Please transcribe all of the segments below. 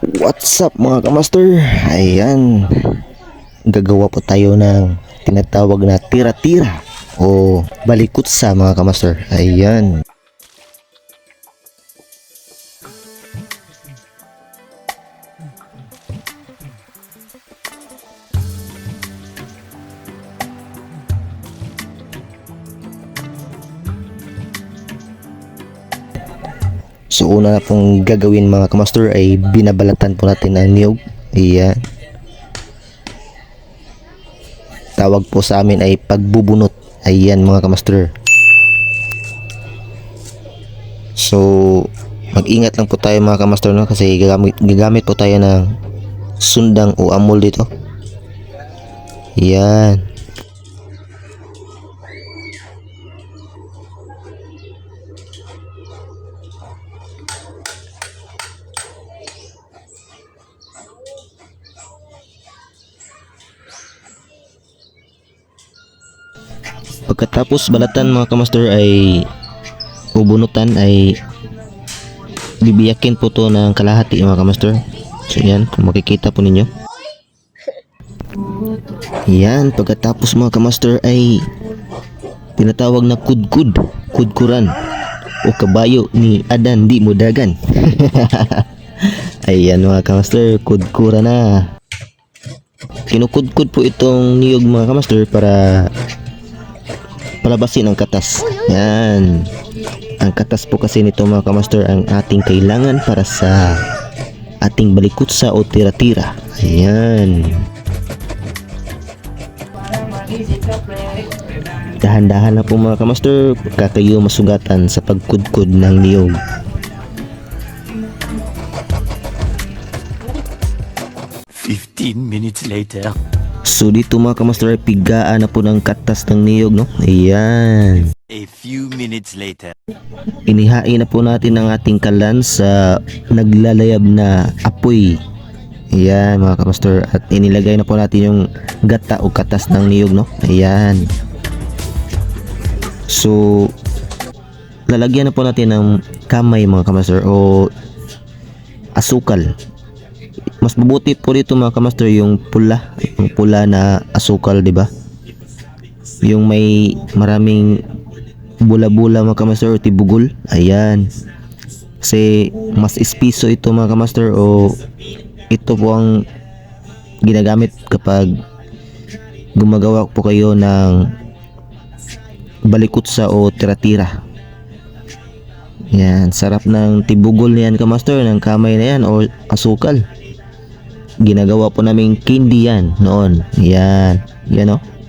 What's up mga kamaster? Ayan. Gagawa po tayo ng tinatawag na tira-tira o balikot sa mga kamaster. Ayan. So una na pong gagawin mga kamaster ay binabalatan po natin ang niyog. Ayan. Tawag po sa amin ay pagbubunot. Ayan mga kamaster. So mag-ingat lang po tayo mga kamaster no kasi gagamit, gagamit po tayo ng sundang o amol dito. Ayan. Pagkatapos balatan mga kamaster ay bubunutan ay bibiyakin po to ng kalahati mga kamaster. So yan, kung makikita po ninyo. Yan, pagkatapos mga kamaster ay tinatawag na kudkud, kudkuran o kabayo ni Adan di mudagan. Ayan mga kamaster, kudkura na. Kinukudkud po itong niyog mga kamaster para palabasin ang katas. Yan. Ang katas po kasi nito mga kamaster ang ating kailangan para sa ating balikutsa o tira-tira. Ayan. Dahan-dahan na po mga kamaster, kakayo masugatan sa pagkudkod ng niyog. Fifteen minutes later. So dito mga kamaster, pigaan na po ng katas ng niyog, no? Ayan. A few minutes later. Inihain na po natin ang ating kalan sa naglalayab na apoy. Ayan mga kamaster. At inilagay na po natin yung gata o katas ng niyog no. Ayan. So lalagyan na po natin ng kamay mga kamaster o asukal. Mas mabuti po dito mga kamaster yung pula. Yung pula na asukal di ba? Yung may maraming bula-bula mga kamaster o tibugol. Ayan. Kasi mas espiso ito mga kamaster o ito po ang ginagamit kapag gumagawa po kayo ng balikutsa o tira-tira. Yan, sarap ng tibugol niyan kamaster ng kamay na yan o asukal. Ginagawa po namin candy yan noon. Yan, yan o.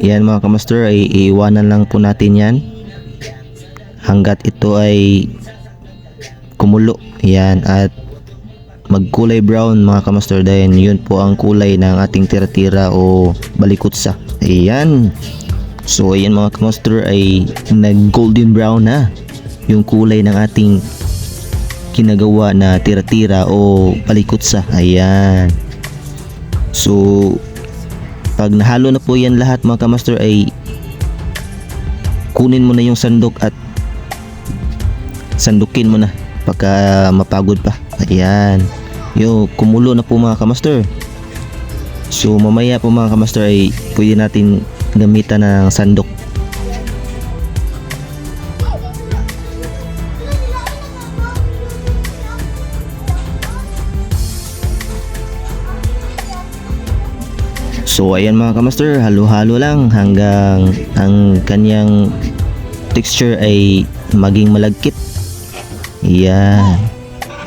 Yan mga kamaster ay iiwanan lang po natin yan. Hanggat ito ay kumulo. Yan at magkulay brown mga kamaster dahil yun po ang kulay ng ating tira-tira o balikutsa. Ayan. So ayan mga kamaster ay nag golden brown na yung kulay ng ating kinagawa na tira-tira o balikutsa. Ayan. So pag nahalo na po yan lahat mga kamaster ay kunin mo na yung sandok at sandukin mo na pagka mapagod pa. Ayan. Yung kumulo na po mga kamaster. So mamaya po mga kamaster ay pwede natin gamitan ng sandok So ayan mga kamaster, halo-halo lang hanggang ang kanyang texture ay maging malagkit. Yan.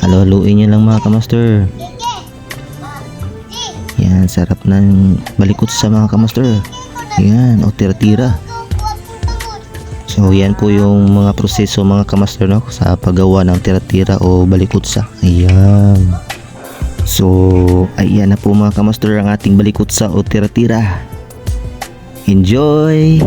Halo-haluin nyo lang mga kamaster. Yan, sarap ng balikot sa mga kamaster. Yan, o tira-tira. So yan po yung mga proseso mga kamaster no, sa paggawa ng tira-tira o balikutsa. Ayan. So, ayan na po mga kamaster ang ating balikutsa o tira-tira. Enjoy!